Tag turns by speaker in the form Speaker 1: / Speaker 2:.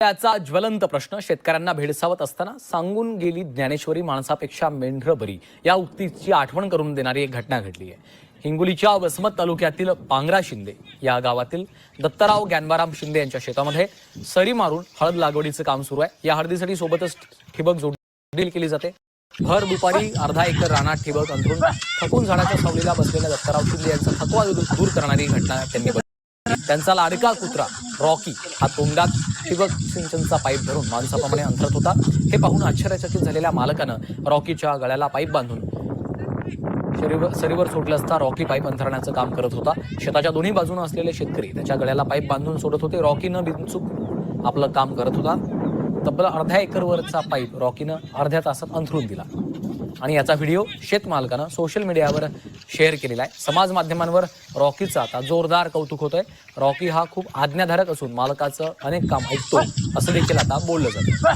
Speaker 1: त्याचा ज्वलंत प्रश्न शेतकऱ्यांना भेडसावत असताना सांगून गेली ज्ञानेश्वरी माणसापेक्षा मेंढरं बरी. या उक्तीची आठवण करून देणारी एक घटना घडली आहे. हिंगोलीच्या वसमत तालुक्यातील पांगरा शिंदे या गावातील दत्तराव ज्ञानबाराम शिंदे यांच्या शेतामध्ये सरी मारून हळद लागवडीचं काम सुरू आहे. या हळदीसाठी सोबतच ठिबक जोडील केली जाते. भर दुपारी अर्धा एकर रानात ठिबक अंतरून थकून झाडाच्या सावलीला बसलेल्या दत्तराव शिंदे यांचा थकवा दूर करणारी घटना त्यांनी त्यांचा लाडका कुत्रा रॉकी हा तोंडात ठिबक सिंचनचा पाईप धरून माणसाप्रमाणे अंतरत होता. हे पाहून आश्चर्यचकित झालेल्या मालकानं रॉकीच्या गळ्याला पाईप बांधून शरीवर सरीवर सोडलं असता रॉकी पाईप अंथरण्याचं काम करत होता. शेताच्या दोन्ही बाजूने असलेले शेतकरी त्याच्या गळ्याला पाईप बांधून सोडत होते. रॉकीनं बिनचूक आपलं काम करत होता. तब्बल अर्ध्या एकरवरचा पाईप रॉकीनं अर्ध्या तासात अंथरून दिला. आणि याचा व्हिडिओ शेतमालकानं सोशल मीडियावर शेअर केलेला आहे. समाज माध्यमांवर रॉकीचं आता जोरदार कौतुक होतंय. रॉकी हा खूप आज्ञाधारक असून मालकाचं अनेक काम ऐकतो असं देखील आता बोललं जातं